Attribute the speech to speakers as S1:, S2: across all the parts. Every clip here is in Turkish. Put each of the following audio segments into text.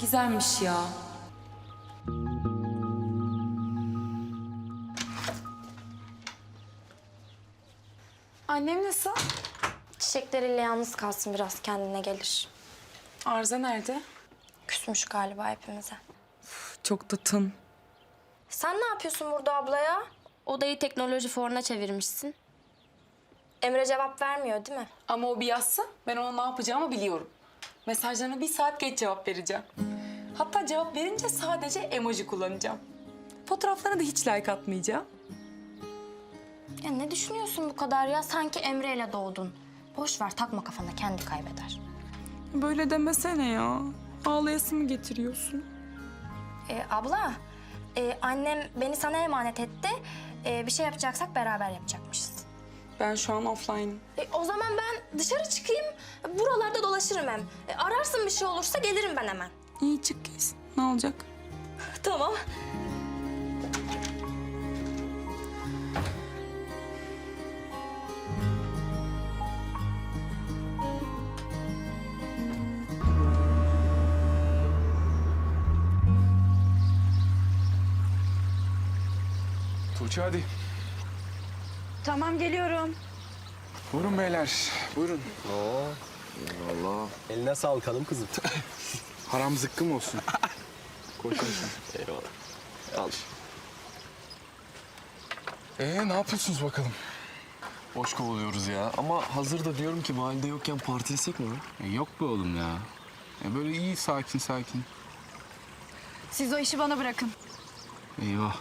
S1: güzelmiş ya. Annem nasıl?
S2: Çiçekleriyle yalnız kalsın biraz kendine gelir.
S1: Arıza nerede?
S2: Küsmüş galiba hepimize.
S1: Çok da tın.
S2: Sen ne yapıyorsun burada ablaya? Odayı teknoloji foruna çevirmişsin. Emre cevap vermiyor değil mi?
S1: Ama o bir yazsa ben ona ne yapacağımı biliyorum. Mesajlarına bir saat geç cevap vereceğim. Hatta cevap verince sadece emoji kullanacağım. Fotoğraflarına da hiç like atmayacağım.
S2: Ya ne düşünüyorsun bu kadar ya? Sanki Emre ile doğdun. Boş ver takma kafana kendi kaybeder.
S1: Böyle demesene ya. Ağlayasımı getiriyorsun.
S2: Ee, abla, e, annem beni sana emanet etti. Ee, bir şey yapacaksak beraber yapacakmışız.
S1: Ben şu an offline'ım.
S2: E, o zaman ben dışarı çıkayım. Buralarda dolaşırım hem. E, ararsın bir şey olursa gelirim ben hemen.
S1: İyi çık kes. Ne olacak?
S2: Tamam.
S3: Tuğçe hadi.
S4: Tamam geliyorum.
S3: Buyurun beyler. Buyurun.
S5: Eline sağlık hanım kızım.
S3: Haram zıkkım olsun. Koş.
S5: Eyvallah. Al.
S3: Ee ne yapıyorsunuz bakalım?
S5: Boş kovalıyoruz ya. Ama hazır da diyorum ki valide yokken partilesek mi?
S3: E, yok be oğlum ya. E, böyle iyi sakin sakin.
S4: Siz o işi bana bırakın.
S3: Eyvah.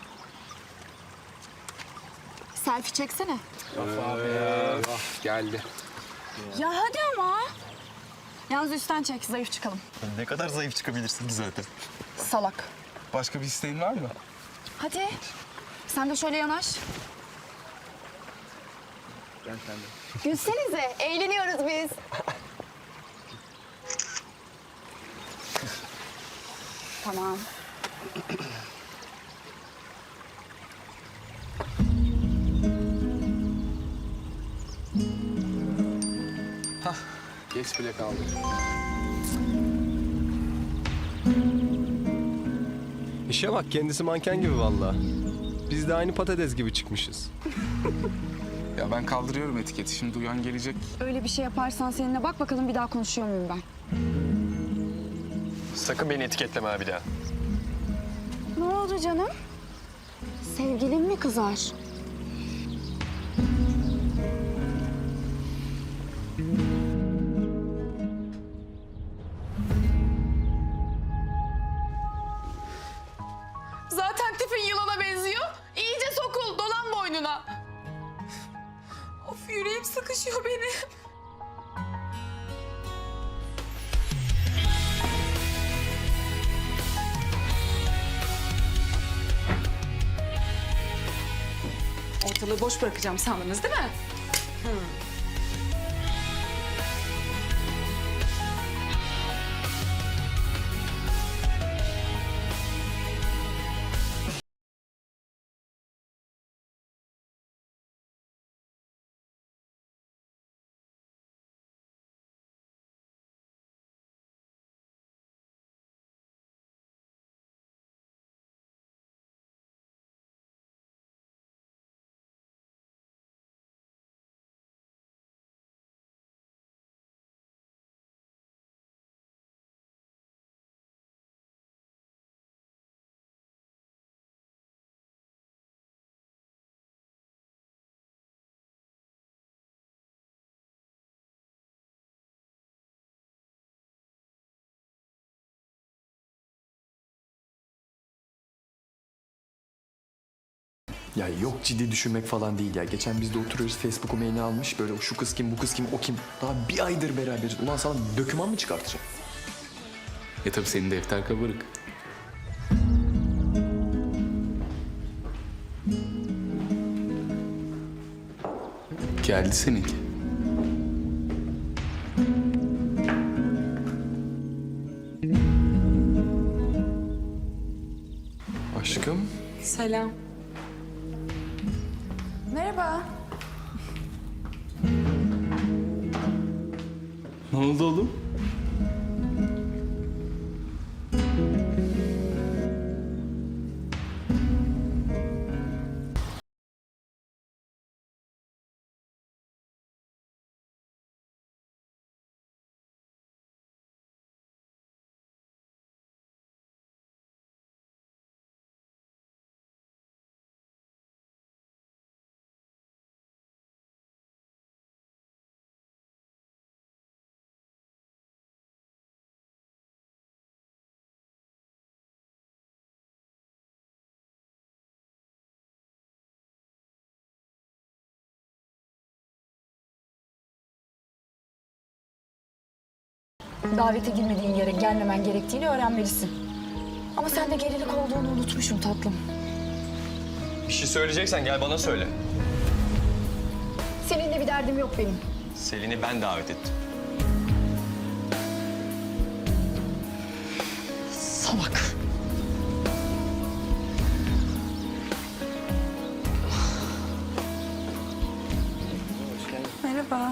S4: Selfie çeksene.
S3: Geldi.
S4: Ya hadi ama. Yalnız üstten çek, zayıf çıkalım.
S5: Ne kadar zayıf çıkabilirsin ki zaten.
S4: Salak.
S3: Başka bir isteğin var mı?
S4: Hadi. Sen de şöyle yanaş.
S3: Ben sende.
S4: Gülsenize, eğleniyoruz biz. tamam.
S3: Geç bile kaldı.
S5: İşe bak kendisi manken gibi vallahi. Biz de aynı patates gibi çıkmışız.
S3: Ya ben kaldırıyorum etiketi. Şimdi duyan gelecek.
S4: Öyle bir şey yaparsan seninle bak bakalım bir daha konuşuyor muyum ben?
S5: Sakın beni etiketleme abi daha.
S4: Ne oldu canım? Sevgilin mi kızar?
S1: Sıkışıyor benim. Ortalığı boş bırakacağım sandınız değil mi?
S6: Ya yok ciddi düşünmek falan değil ya. Geçen biz de oturuyoruz Facebook'u mailini almış. Böyle şu kız kim, bu kız kim, o kim. Daha bir aydır beraberiz. Ulan sana döküman mı çıkartacağım?
S3: E tabii senin defter kabarık. Geldi seninki. Aşkım.
S1: Selam. Merhaba.
S3: Ne oldu oğlum?
S4: Davet edilmediğin yere gelmemen gerektiğini öğrenmelisin. Ama sen de gerilik olduğunu unutmuşum tatlım.
S5: Bir şey söyleyeceksen gel bana söyle.
S4: Seninle bir derdim yok benim.
S5: Selin'i ben davet ettim.
S4: Salak.
S1: Merhaba.